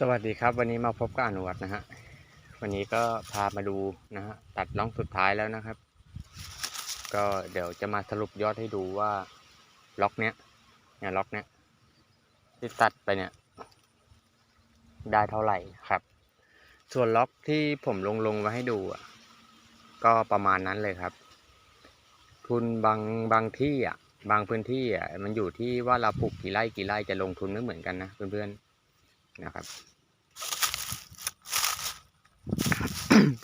สวัสดีครับ วันนี้มาพบกับอนุวัฒน์นะฮะวันนี้ก็พามาดูนะฮะตัดล่องสุดท้ายแล้วนะครับ ก็เดี๋ยวจะมาสรุปยอดให้ดูว่าล็อกเนี้ยเนี่ยล็อกเนี้ยที่ตัดไปเนี่ย ได้เท่าไหร่ครับ ส่วนล็อกที่ผมลงลงไว้ให้ดูอะก็ประมาณนั้นเลยครับ ทุนบางบางที่อะบางพื้นที่อะมันอยู่ที่ว่าเราปลูกกี่ไร่กี่ไร่จะลงทุนไม่เหมือนกันนะเพื่อนๆ นะครับ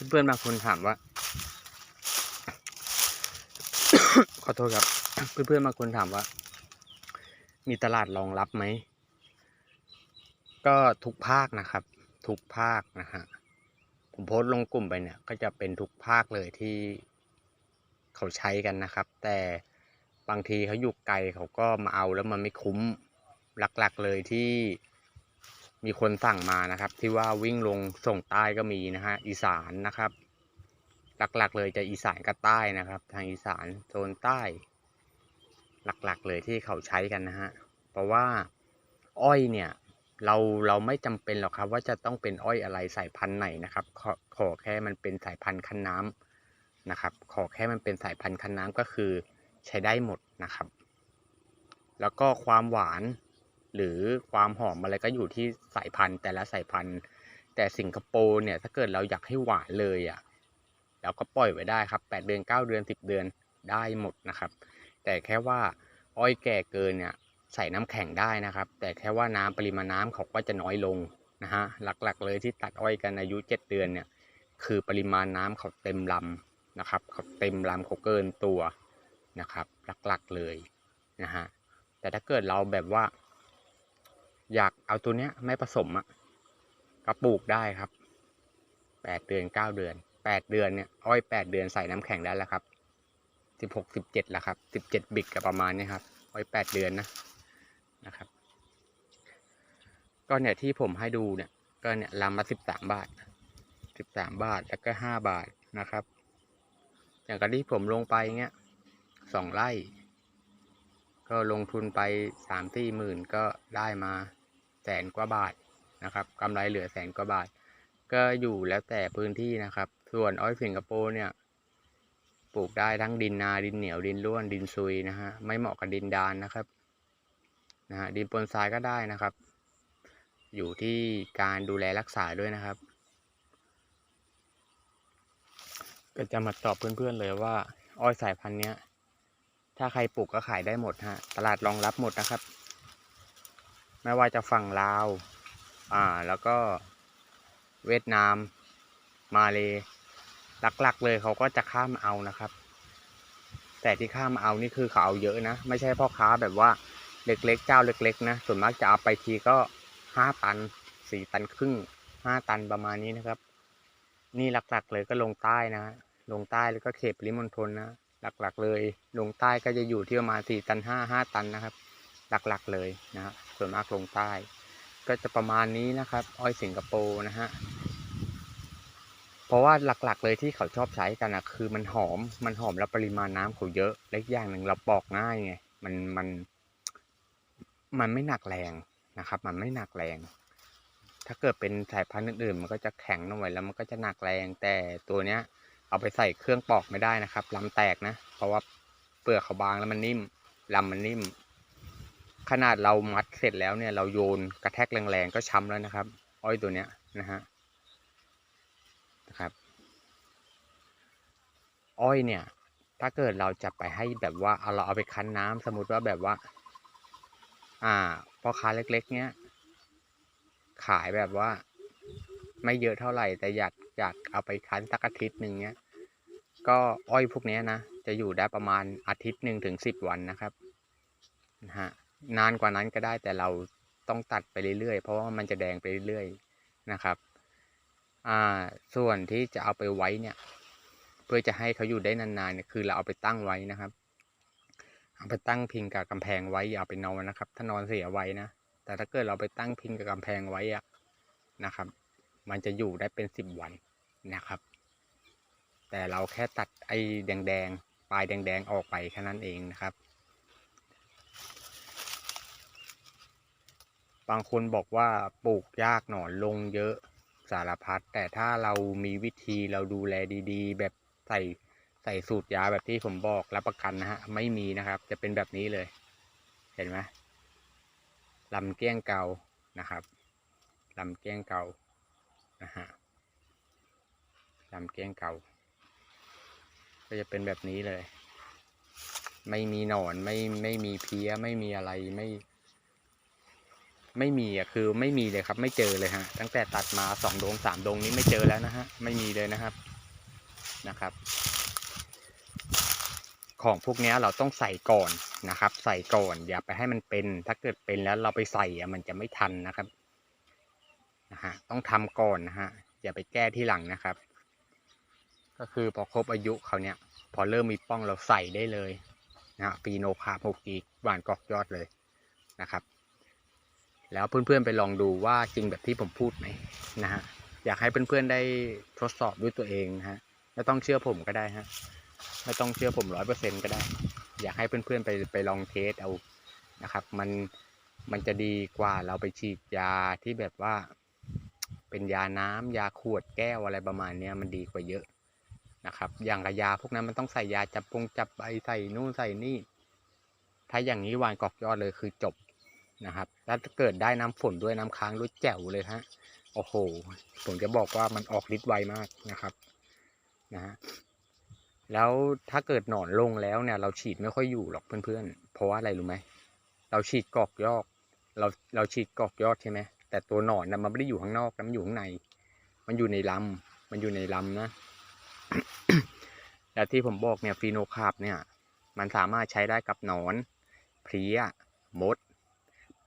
เพื่อนๆบางคนถามว่า ขอโทษครับ เพื่อนๆบางคนถามว่า มีตลาดรองรับไหม ก็ทุกภาคนะครับ ทุกภาคนะฮะผมโพสต์ลงกลุ่มไปเนี่ย ก็จะเป็นทุกภาคเลยที่เขาใช้กันนะครับ แต่บางทีเขาอยู่ไกลเขาก็มาเอาแล้วมันไม่คุ้มหลักๆเลยที่ มีคนสั่งมานะครับ ที่ว่าวิ่งลงส่งใต้ก็มีนะฮะอีสานนะครับ หลักๆเลยจะอีสานกับใต้นะครับ ทางอีสานโซนใต้ หลักๆเลยที่เขาใช้กันนะฮะเพราะว่าอ้อยเนี่ยเราเราไม่จำเป็นหรอกครับ ว่าจะต้องเป็นอ้อยอะไรสายพันธุ์ไหนนะครับ ขอขอแค่มันเป็นสายพันธุ์คันน้ำนะครับ ขอแค่มันเป็นสายพันธุ์คันน้ำก็คือใช้ได้หมดนะครับ แล้วก็ความหวาน หรือความหอมอะไรก็อยู่ที่สายพันธุ์ แต่ละสายพันธุ์ แต่สิงคโปร์เนี่ยถ้าเกิดเราอยากให้หวานเลยอะเราก็ปล่อยไว้ได้ครับแปดเดือนเก้าเดือนสิบเดือนได้หมดนะครับ แต่แค่ว่าอ้อยแก่เกินเนี่ยใส่น้ำแข็งได้นะครับ แต่แค่ว่าน้ำปริมาณน้ำเขาก็จะน้อยลงนะฮะหลักๆ เลยที่ตัดอ้อยกันอายุเจ็ดเดือนเนี่ยคือปริมาณน้ำเขาเต็มลำนะครับเขาเต็มลำเขาเกินตัวนะครับหลักๆเลยนะฮะแต่ถ้าเกิดเราแบบว่า อยากเอาตัวเนี้ยไม่ผสมอะก็ปลูกได้ครับแปดเดือนเก้าเดือนแปดเดือนเนี่ยอ้อยแปดเดือนใส่น้ำแข็งได้แล้วครับสิบหกสิบเจ็ดแล้วครับสิบเจ็ดบิกกับประมาณนี้ครับอ้อยแปดเดือนนะนะครับ ก็เนี่ยที่ผมให้ดูเนี่ยก็เนี่ยลำมาสิบสามบาทสิบสามบาทแล้วก็ห้าบาทนะครับ อย่างกรที่ผมลงไปเงี้ยสองไร่ ก็ลงทุนไปสามสี่หมื่นก็ได้มา แสนกว่าบาทนะครับกำไรเหลือแสนกว่าบาท ก็อยู่แล้วแต่พื้นที่นะครับ ส่วนอ้อยสิงคโปร์เนี่ยปลูกได้ทั้งดินนาดินเหนียวดินร่วนดินซุยนะฮะไม่เหมาะกับดินดานนะครับนะฮะดินปนทรายก็ได้นะครับ อยู่ที่การดูแลรักษาด้วยนะครับ ก็จะมาตอบเพื่อนๆเลยว่า อ้อยสายพันธุ์เนี้ย ถ้าใครปลูกก็ขายได้หมดฮะตลาดรองรับหมดนะครับ ไม่ว่าจะฝั่งลาว อ่า แล้วก็เวียดนาม มาเลหลักๆเลยเขาก็จะข้ามเอานะครับ แต่ที่ข้ามเอานี่คือเขาเอาเยอะนะ ไม่ใช่พ่อค้าแบบว่าเล็กๆ เจ้าเล็ก ๆ นะ ส่วนมากจะเอาไปทีก็ห้าตันสี่ตันครึ่งห้าตันประมาณนี้นะครับ นี่หลักๆเลยก็ลงใต้นะ ลงใต้แล้วก็เขตปริมณฑลนะ หลักๆเลย ลงใต้ก็จะอยู่ที่ประมาณสี่ตันห้าห้าตันนะครับ หลักๆเลยนะฮะ ส่วนมากลงใต้ ก็จะประมาณนี้นะครับ อ้อยสิงคโปร์นะฮะเพราะว่าหลักๆเลยที่เขาชอบใช้กันนะคือมันหอมมันหอมแล้วปริมาณน้ำเขาเยอะเล็กอย่างหนึ่งเราปอกง่ายไงมันมัน มันไม่หนักแรงนะครับ มันไม่หนักแรง ถ้าเกิดเป็นสายพันธุ์อื่นๆมันก็จะแข็งหน่อยแล้วมันก็จะหนักแรงแต่ตัวเนี้ย เอาไปใส่เครื่องปอกไม่ได้นะครับลำแตกนะ เพราะว่าเปลือกเขาบางแล้วมันนิ่มลำมันนิ่ม ขนาดเรามัดเสร็จแล้วเนี่ยเราโยนกระแทกแรงๆก็ช้ำแล้วนะครับ อ้อยตัวเนี้ยนะฮะนะครับ อ้อยเนี่ย ถ้าเกิดเราจะไปให้แบบว่าเอาเราเอาไปคั้นน้ำสมมติว่าแบบว่า อ่าพ่อค้าเล็ก ๆ เนี้ยขายแบบว่า ไม่เยอะเท่าไหร่ แต่อยากอยากเอาไปคั้นสักอาทิตย์หนึ่งเนี้ยก็อ้อยพวกนี้นะ จะอยู่ได้ประมาณอาทิตย์หนึ่งถึงสิบวันนะครับนะฮะ นานกว่านั้นก็ได้แต่เราต้องตัดไปเรื่อยๆ เพราะว่ามันจะแดงไปเรื่อยๆนะครับอ่าส่วนที่จะเอาไปไว้เนี่ย เพื่อจะให้เขาอยู่ได้นานๆเนี่ยคือเราเอาไปตั้งไว้นะครับเอาไปตั้งพิงกับกำแพงไว้อย่าเอาไปนอนนะครับ ถ้านอนเสียไว้นะแต่ถ้าเกิดเราไปตั้งพิงกับกำแพงไว้อะนะครับ มันจะอยู่ได้เป็นสิบวันนะครับ แต่เราแค่ตัดไอ้แดงๆปลายแดงๆออกไปแค่นั้นเองนะครับ บางคนบอกว่าปลูกยากหนอนลงเยอะสารพัดแต่ถ้าเรามีวิธีเราดูแลดีๆ แบบใส่ใส่สูตรยาแบบที่ผมบอกรับประกันนะฮะไม่มีนะครับ จะเป็นแบบนี้เลย เห็นไหมลำเกี้ยงเกานะครับลำเกี้ยงเกานะฮะลำเกี้ยงเกาก็จะเป็นแบบนี้เลย ไม่มีหนอนไม่ไม่มีเพี้ยไม่มีอะไรไม่ ไม่มีอะคือไม่มีเลยครับ ไม่เจอเลยฮะ ตั้งแต่ตัดมาสองดงสามดงนี้ไม่เจอแล้วนะฮะ ไม่มีเลยนะครับนะครับ ของพวกนี้เราต้องใส่ก่อนนะครับ ใส่ก่อนอย่าไปให้มันเป็น ถ้าเกิดเป็นแล้วเราไปใส่อะมันจะไม่ทันนะครับนะฮะต้องทำก่อนนะฮะอย่าไปแก้ที่หลังนะครับ ก็คือพอครบอายุเขาเนี่ย พอเริ่มมีป้องเราใส่ได้เลยนะฮะปีโนคาหกกีหวานกอกยอดเลยนะครับ แล้วเพื่อนๆไปลองดูว่าจริงแบบที่ผมพูดไหมนะฮะอยากให้เพื่อนๆได้ทดสอบด้วยตัวเองนะฮะไม่ต้องเชื่อผมก็ได้ฮะไม่ต้องเชื่อผมร้อยเปอร์เซ็นก็ได้ อยากให้เพื่อนๆไปไปลองเทสเอานะครับ มันมันจะดีกว่าเราไปฉีดยาที่แบบว่า เป็นยาน้ำยาขวดแก้วอะไรประมาณเนี้ยมันดีกว่าเยอะนะครับ อย่างกับยาพวกนั้นมันต้องใส่ยาจับปงจับใบใส่นู่นใส่นี่ ถ้าอย่างนี้วานกอกยอดเลยคือจบ นะครับแล้วถ้าเกิดได้น้ำฝนด้วยน้ำค้างด้วยแจ๋วเลยฮะโอ้โหผมจะบอกว่ามันออกฤทธิ์ไวมากนะครับนะฮะแล้วถ้าเกิดหนอนลงแล้วเนี่ย เราฉีดไม่ค่อยอยู่หรอกเพื่อนๆ เพราะว่าอะไรรู้ไหมเราฉีดกอกยอดเราเราฉีดกอกยอดใช่ไหมแต่ตัวหนอนนะมันไม่ได้อยู่ข้างนอกมันอยู่ข้างใน มันอยู่ในลำมันอยู่ในลำนะแล้วที่ผมบอกเนี่ยฟีโนคาบเนี่ย มันสามารถใช้ได้กับหนอนเพลี้ยมด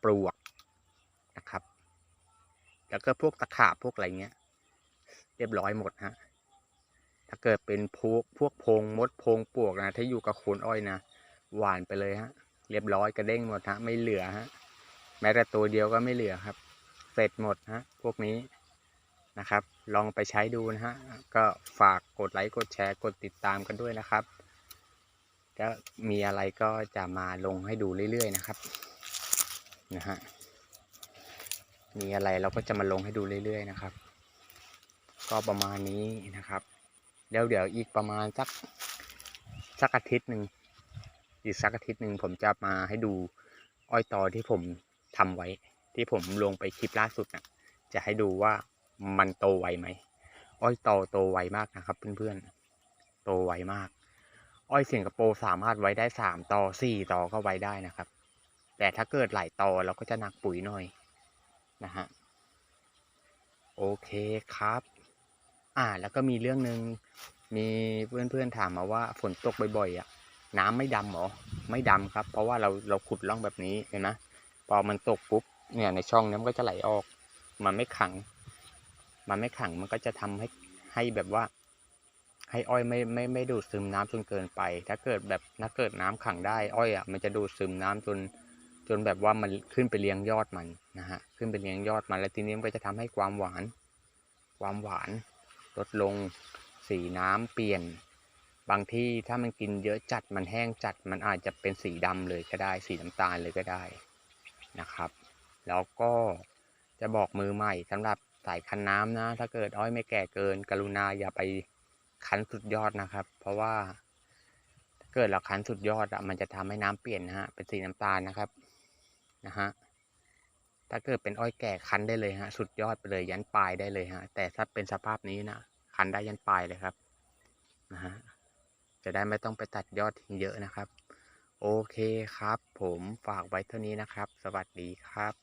ปลวกนะครับ แล้วก็พวกตะขาบพวกอะไรเงี้ย เรียบร้อยหมดฮะถ้าเกิดเป็นพวกพวกพงมดพงปลวกนะถ้าอยู่กับโคนอ้อยนะหวานไปเลยฮะ เรียบร้อยกระเด้งหมดฮะไม่เหลือฮะแม้แต่ตัวเดียวก็ไม่เหลือครับ เสร็จหมดฮะพวกนี้นะครับ ลองไปใช้ดูนะฮะ ก็ฝากกดไลค์กดแชร์กดติดตามกันด้วยนะครับก็มีอะไรก็จะมาลงให้ดูเรื่อยๆนะครับ นะฮะ มีอะไรเราก็จะมาลงให้ดูเรื่อยๆนะครับ ก็ประมาณนี้นะครับ เดี๋ยวเดี๋ยวอีกประมาณสักสักอาทิตย์หนึ่งอีกสักอาทิตย์หนึ่งผมจะมาให้ดูอ้อยตอที่ผมทำไว้ ที่ผมลงไปคลิปล่าสุดนะจะให้ดูว่ามันโตไวไหมอ้อยตอโตไวมากนะครับ เพื่อนๆโตไวมาก อ้อยสิงคโปร์สามารถไว้ได้สามตอสี่ตอก็ไว้ได้นะครับ แต่ถ้าเกิดหลายตอเราก็จะหนักปุ๋ยหน่อยนะฮะโอเคครับ อ่า แล้วก็มีเรื่องหนึ่งมีเพื่อนๆถามมาว่าฝนตกบ่อยๆอะ น้ำไม่ดำหรอไม่ดำครับ เพราะว่าเราเราขุดร่องแบบนี้เห็นไหมพอมันตกปุ๊บเนี่ยในช่องนี้มันก็จะไหลออก มันไม่ขัง มันไม่ขังมันก็จะทำให้ให้แบบว่า ให้อ้อยไม่ไม่ไม่ดูดซึมน้ำจนเกินไป ถ้าเกิดแบบถ้าเกิดน้ำขังได้อ้อยอะมันจะดูดซึมน้ำจน จนแบบว่ามันขึ้นไปเลี้ยงยอดมันนะฮะขึ้นไปเลี้ยงยอดมัน แล้วทีนี้มันก็จะทำให้ความหวาน ความหวานลดลงสีน้ำเปลี่ยน บางที่ถ้ามันกินเยอะจัดมันแห้งจัด มันอาจจะเป็นสีดำเลยก็ได้ สีน้ำตาลเลยก็ได้นะครับ แล้วก็จะบอกมือใหม่สำหรับสายคันน้ำนะ ถ้าเกิดอ้อยไม่แก่เกิน กรุณาอย่าไปคั้นสุดยอดนะครับ เพราะว่าถ้าเกิดเราคั้นสุดยอดอะมันจะทำให้น้ำเปลี่ยนนะฮะเป็นสีน้ำตาลนะครับ นะฮะถ้าเกิดเป็นอ้อยแก่คันได้เลยฮะ สุดยอดไปเลยยันปลายได้เลยฮะ แต่ถ้าเป็นสภาพนี้นะคันได้ยันปลายเลยครับนะฮะจะได้ไม่ต้องไปตัดยอดทิ้งเยอะนะครับ โอเคครับ ผมฝากไว้เท่านี้นะครับ สวัสดีครับ